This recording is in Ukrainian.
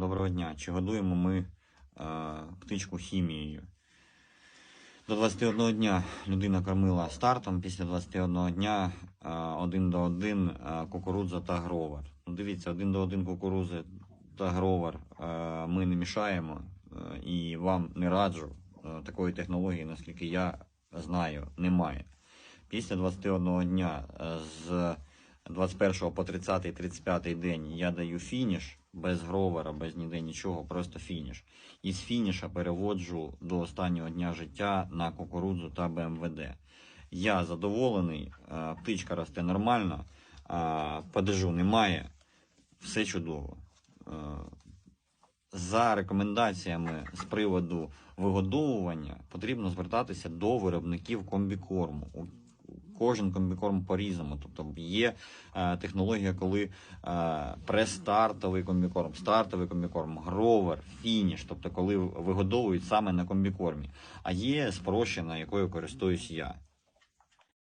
Доброго дня. Чи годуємо ми е, птичку хімією? До 21 дня людина кормила стартом, після 21 дня е, один до один е, кукурудза та гровер. Ну, дивіться, один до один кукурудзи та гровер е, ми не мішаємо е, і вам не раджу. Е, такої технології, наскільки я знаю, немає. Після 21 дня е, з 21 по 30 35 день я даю фініш без гровера, без ніде нічого, просто фініш. І з фініша переводжу до останнього дня життя на кукурудзу та БМВД. Я задоволений, птичка росте нормально, падежу немає, все чудово. За рекомендаціями з приводу вигодовування потрібно звертатися до виробників комбікорму. Кожен комбікорм по-різному. Тобто є е, технологія, коли е, престартовий комбікорм, стартовий комбікорм, гровер, фініш, тобто коли вигодовують саме на комбікормі. А є спрощена, якою користуюсь я.